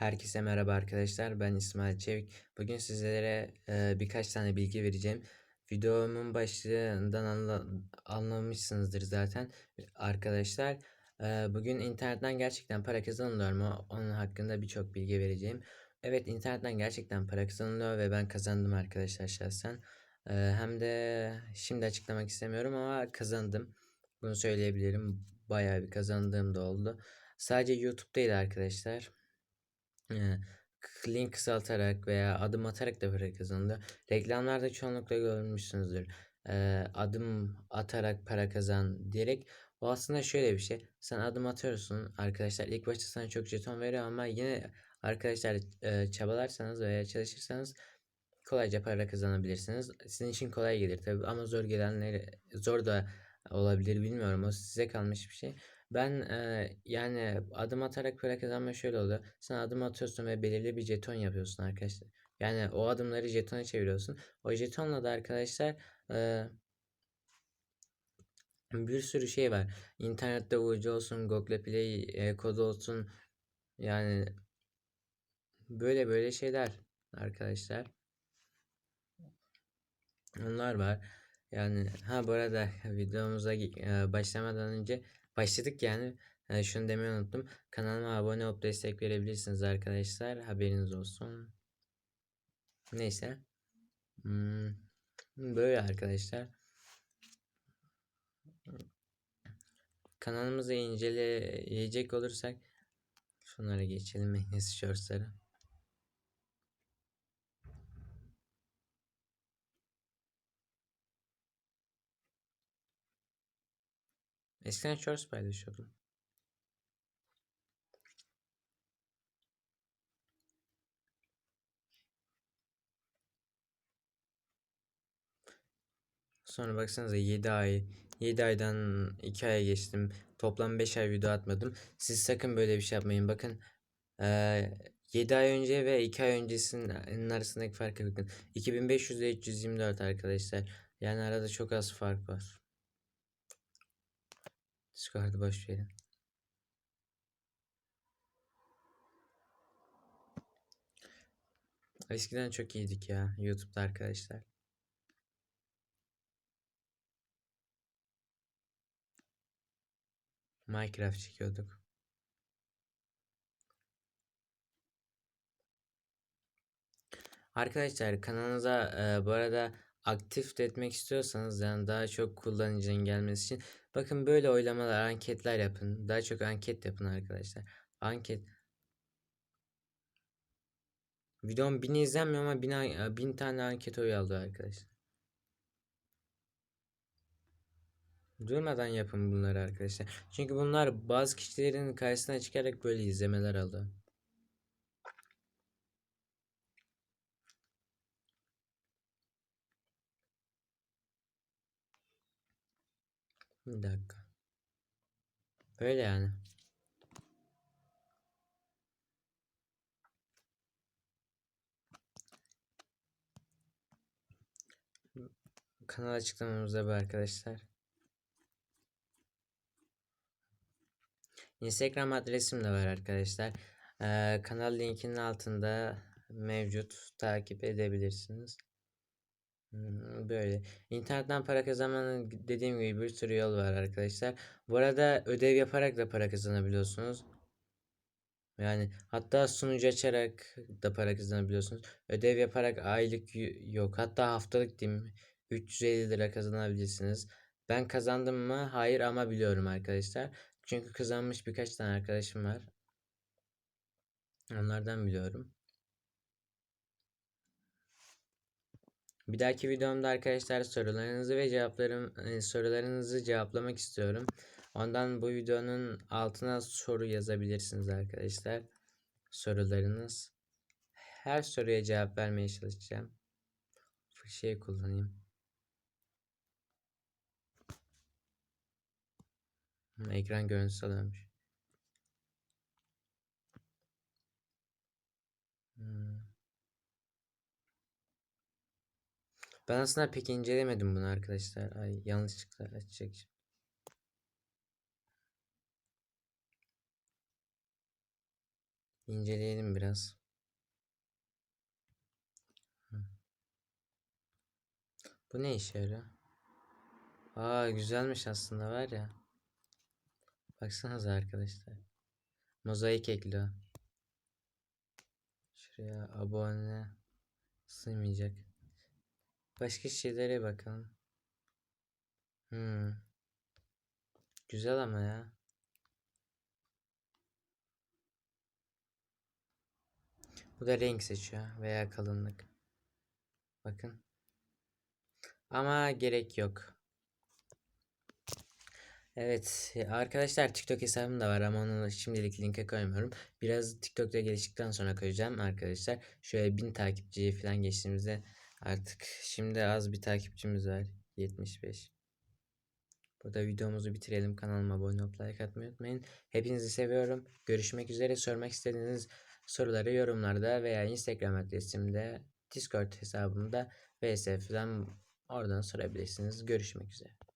Herkese merhaba arkadaşlar. Ben İsmail Çevik. Bugün sizlere e, birkaç tane bilgi vereceğim. Videomun başlığından anla, anlamışsınızdır zaten arkadaşlar. E, bugün internetten gerçekten para kazanılıyor mu? Onun hakkında birçok bilgi vereceğim. Evet internetten gerçekten para kazanılıyor ve ben kazandım arkadaşlar şahsen. E, hem de şimdi açıklamak istemiyorum ama kazandım. Bunu söyleyebilirim. Bayağı bir kazandığım da oldu. Sadece YouTube değil arkadaşlar. Eee, link kısaltarak veya adım atarak da para kazanılıyor. Reklamlarda çoğunlukla görmüşsünüzdür. Eee, adım atarak para kazan diyerek. O aslında şöyle bir şey. Sen adım atıyorsun arkadaşlar. İlk başta sana çok jeton veriyor ama yine arkadaşlar eee, çabalarsanız veya çalışırsanız kolayca para kazanabilirsiniz. Sizin için kolay gelir tabii ama zor gelenleri zor da olabilir bilmiyorum. O size kalmış bir şey. Ben eee, yani adım atarak para kazanma şöyle oluyor. Sen adım atıyorsun ve belirli bir jeton yapıyorsun arkadaşlar. Yani o adımları jetona çeviriyorsun. O jetonla da arkadaşlar eee, bir sürü şey var. İnternette UC olsun, Google Play e, kodu olsun. Yani böyle böyle şeyler arkadaşlar. Onlar var. Yani ha bu arada videomuza e, başlamadan önce başladık yani. E, şunu demeyi unuttum. Kanalıma abone olup destek verebilirsiniz arkadaşlar. Haberiniz olsun. Neyse. Hmm, böyle arkadaşlar. Kanalımızı inceleyecek olursak şunlara geçelim. Magnesi Shorts'ları. Eskiden shorts paylaşıyordum. Sonra baksanıza 7 ay 7 aydan 2 aya geçtim. Toplam 5 ay video atmadım. Siz sakın böyle bir şey yapmayın. Bakın eee 7 ay önce ve 2 ay öncesinin arasındaki farka bakın. 2500 ile 324 arkadaşlar. Yani arada çok az fark var. Discord'u boş verin. Eskiden çok iyiydik ya YouTube'da arkadaşlar. Minecraft çekiyorduk. Arkadaşlar kanalınıza e, bu arada aktif etmek istiyorsanız yani daha çok kullanıcının gelmesi için bakın böyle oylamalar, anketler yapın. Daha çok anket yapın arkadaşlar. Anket Videom 1000 izlenmiyor ama 1000, 1000 tane anket oy aldı arkadaşlar. Durmadan yapın bunları arkadaşlar. Çünkü bunlar bazı kişilerin karşısına çıkarak böyle izlemeler aldı. Bir dakika. Böyle yani. Kanal açıklamamızda bu arkadaşlar. Instagram adresim de var arkadaşlar. Ee, kanal linkinin altında mevcut. Takip edebilirsiniz. Böyle. İnternetten para kazanmanın dediğim gibi bir sürü yol var arkadaşlar. Bu arada ödev yaparak da para kazanabiliyorsunuz. Yani hatta sunucu açarak da para kazanabiliyorsunuz. Ödev yaparak aylık yok. Hatta haftalık diyeyim 350 lira kazanabilirsiniz. Ben kazandım mı? Hayır ama biliyorum arkadaşlar. Çünkü kazanmış birkaç tane arkadaşım var. Onlardan biliyorum. Bir dahaki videomda arkadaşlar sorularınızı ve cevaplarım e, sorularınızı cevaplamak istiyorum. Ondan bu videonun altına soru yazabilirsiniz arkadaşlar. Sorularınız. Her soruya cevap vermeye çalışacağım. Şey kullanayım. Hı, Ekran görüntüsü alıyormuş. Hmm. Ben aslında pek incelemedim bunu arkadaşlar. Ay yanlışlıkla açacak. inceleyelim biraz. Bu ne işe yarıyor? Aa güzelmiş aslında var ya. Baksanıza arkadaşlar. Mozaik ekliyor. Şuraya abone sığmayacak. Başka şeylere bakalım. Hmm. Güzel ama ya. Bu da renk seçiyor veya kalınlık. Bakın. Ama gerek yok. Evet arkadaşlar TikTok hesabım da var ama onu şimdilik linke koymuyorum. Biraz TikTok'ta geliştikten sonra koyacağım arkadaşlar. Şöyle 1000 takipçiye falan geçtiğimizde artık şimdi az bir takipçimiz var. 75. Burada videomuzu bitirelim. Kanalıma abone olup like atmayı unutmayın. Hepinizi seviyorum. Görüşmek üzere. Sormak istediğiniz soruları yorumlarda veya Instagram adresimde Discord hesabımda vs falan oradan sorabilirsiniz. Görüşmek üzere.